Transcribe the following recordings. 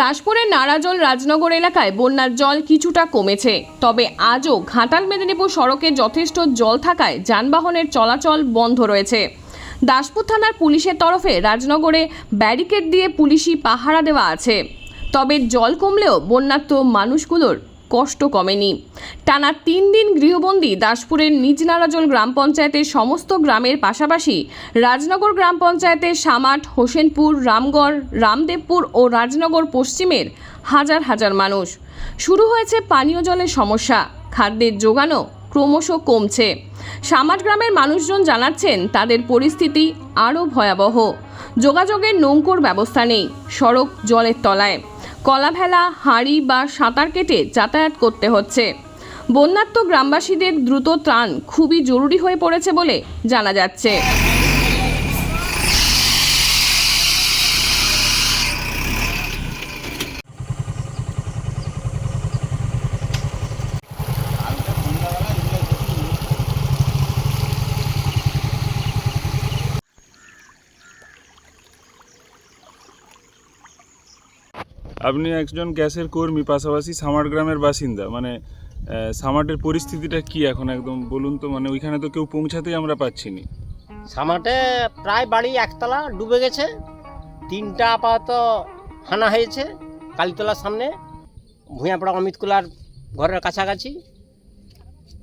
দাসপুরের নারাজল রাজনগর এলাকায় বন্যার জল কিছুটা কমেছে। তবে আজও ঘাটাল মেদিনীপুর সড়কে যথেষ্ট জল থাকায় যানবাহনের চলাচল বন্ধ রয়েছে। দাসপুর থানার পুলিশের তরফে রাজনগরে ব্যারিকেড দিয়ে পুলিশি পাহারা দেওয়া আছে। তবে জল কমলেও বন্যার্থ মানুষগুলোর কষ্ট কমেনি। টানা তিন দিন গৃহবন্দী দাসপুরের নিজ নারাজল গ্রাম পঞ্চায়েতের সমস্ত গ্রামের পাশাপাশি রাজনগর গ্রাম পঞ্চায়েতের সামাট, হোসেনপুর, রামগড়, রামদেবপুর ও রাজনগর পশ্চিমের হাজার হাজার মানুষ। শুরু হয়েছে পানীয় জলের সমস্যা। খাদ্যের যোগানও ক্রমশ কমছে। সামাট গ্রামের মানুষজন জানাচ্ছেন তাদের পরিস্থিতি আরও ভয়াবহ। যোগাযোগের নৌকোর ব্যবস্থা নেই। সড়ক জলের তলায়। কলাভেলা, হাঁড়ি বা সাঁতার কেটে যাতায়াত করতে হচ্ছে। বন্যাত্ম গ্রামবাসীদের দ্রুত ত্রাণ খুবই জরুরি হয়ে পড়েছে বলে জানা যাচ্ছে। আপনি একজন গ্যাসের কর্মী, পাশাপাশি সামার গ্রামের বাসিন্দা মানে সামাটের পরিস্থিতিটা কি এখন একদম বলুন তো? মানে ওইখানে তো কেউ পৌঁছাতেই আমরা পাচ্ছি নি। সামাটে প্রায় বাড়ি একতলা ডুবে গেছে। তিনটা আপাতত হানা হয়েছে কালীতলার সামনে। ভূঁয়াপাড়া অমিত কুলার ঘরের কাছাকাছি।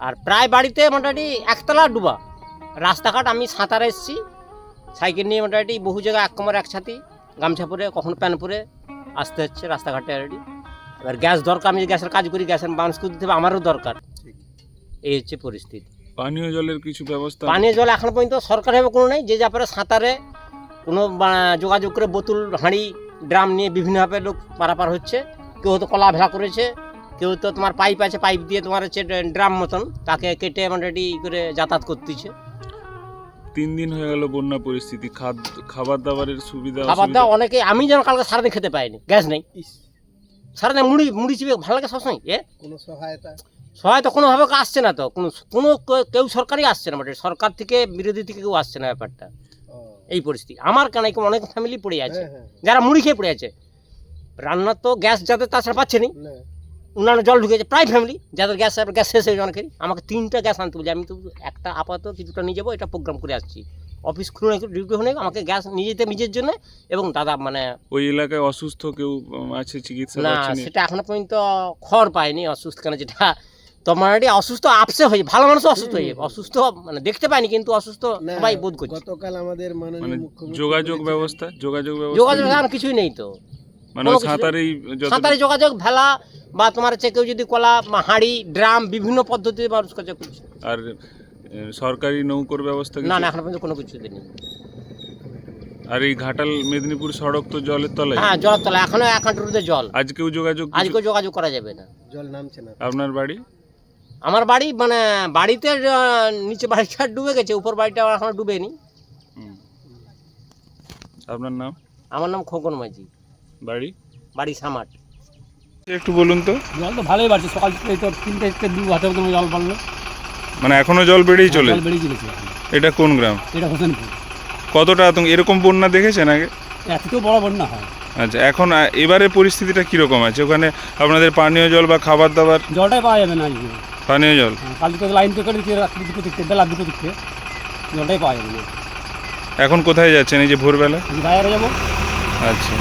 আর প্রায় বাড়িতে মোটামুটি একতলা ডুবা। রাস্তাঘাট আমি সাঁতার এসেছি। সাইকেল নিয়ে মোটামুটি বহু জায়গায় এক কোমর একসাথে গামছা পরে কখনো প্যান্ট পরে আসতে হচ্ছে রাস্তাঘাটে অলরেডি এবার গ্যাস দরকার আমি গ্যাসের কাজ করি গ্যাসের মানুষ করে দিতে হবে আমারও দরকার। এই হচ্ছে পরিস্থিতি। পানীয় জলের কিছু ব্যবস্থা? পানীয় জল এখনও পর্যন্ত সরকারিভাবে কোনো নেই। যে যা যাপারে সাঁতারে কোনো বা- যোগাযোগ করে বোতল হাঁড়ি ড্রাম নিয়ে বিভিন্নভাবে লোক পারাপার হচ্ছে। কেউ তো কলা ভেলা করেছে কেউ তো তোমার পাইপ আছে পাইপ দিয়ে তোমার হচ্ছে ড্রাম মতন তাকে কেটে ই করে যাতায়াত করতেছে। তিন দিন হয়ে গেল বন্যা পরিস্থিতি খাবার দাবারের সুবিধা খাবার দাওয়া অনেকে আমি যেন কালকে সারাদিন খেতে পাইনি গ্যাস নেই। সারাদিন মুড়ি মুড়ি চিপে ভালো লাগে সবসময় এ? কোনো সহায়তা? সহায়তা কোনোভাবে আসছে না তো কোনো কোনো কেউ সরকারই আসছে না মোটামুটি সরকার থেকে বিরোধী থেকে কেউ আসছে না ব্যাপারটা। এই পরিস্থিতি। আমার কেন এরকম অনেক ফ্যামিলি পড়ে আছে হ্যাঁ, হ্যাঁ, যারা মুড়ি খেয়ে পড়ে আছে। রান্নার তো গ্যাস যাদের তাছাড়া পাচ্ছে নি। অন্যান্য জল ঢুকেছে প্রায় ফ্যামিলি যাদের গ্যাস গ্যাস শেষ হয়ে অনেকেরই আমাকে তিনটা গ্যাস আনতে বলছে আমি তো একটা আপাতত কিছুটা নিয়ে যাব এটা প্রোগ্রাম করে আসছি। অফিস খুলে ডিউটি হলে আমাকে গ্যাস নিয়ে যেতে নিজের জন্য এবং দাদা মানে ওই এলাকায় অসুস্থ কেউ আছে চিকিৎসা না সেটা এখনও পর্যন্ত খড় পায়নি অসুস্থ কেন যেটা তোমার অসুস্থ আপসে হয়ে ভালো মানুষ অসুস্থ হয়ে যাবে অসুস্থ মানে দেখতে পাইনি কিন্তু অসুস্থ সবাই বোধ করছে। গতকাল আমাদের মানে যোগাযোগ ব্যবস্থা যোগাযোগ যোগাযোগ ব্যবস্থা এখন কিছুই নেই তো। মানে সাঁতারেই সাঁতারে যোগাযোগ ভেলা বা তোমার হচ্ছে কেউ যদি কলা হাঁড়ি ড্রাম বিভিন্ন পদ্ধতিতে মানুষ কাজ করছে। আর সরকারি নৌকোর ব্যবস্থা না না এখন পর্যন্ত কোনো কিছু নেই আর এই ঘাটাল মেদিনীপুর সড়ক তো জলের তলায়? হ্যাঁ জল তলা এখনও এক হাঁটুতে জল। আজকেও যোগাযোগ আজকেও যোগাযোগ করা যাবে না। জল নামছে না। আপনার বাড়ি? আমার বাড়ি মানে বাড়িতে নিচে বাড়িটা ডুবে গেছে উপর বাড়িটা এখনও ডুবেনি। আপনার নাম? আমার নাম খোকন মাঝি। বাড়ি? বাড়ি সামাট। একটু বলুন তো। জল তো ভালোই বাড়ছে সকাল থেকে তো তিনটে থেকে দু মতো জল বাড়লো। মানে এখনও জল বেড়েই চলে? জল বেড়ে চলেছে এটা কোন গ্রাম? এটা হোসেনপুর। কতটা আতঙ্ক? এরকম বন্যা দেখেছেন আগে? এতটাও বড় বন্যা হয়। আচ্ছা এখন এবারে পরিস্থিতিটা কীরকম আছে? ওখানে আপনাদের পানীয় জল বা খাবার দাবার জলটাই পাওয়া যাবে না আজকে। পানীয় জল? হ্যাঁ, কাল থেকে লাইন তো করে দিচ্ছে রাত্রি দুটো দিকতে বেলা দুটো দিকতে জলটাই পাওয়া যাবে না। এখন কোথায় যাচ্ছেন এই যে ভোরবেলা? বাইরে যাব আচ্ছা।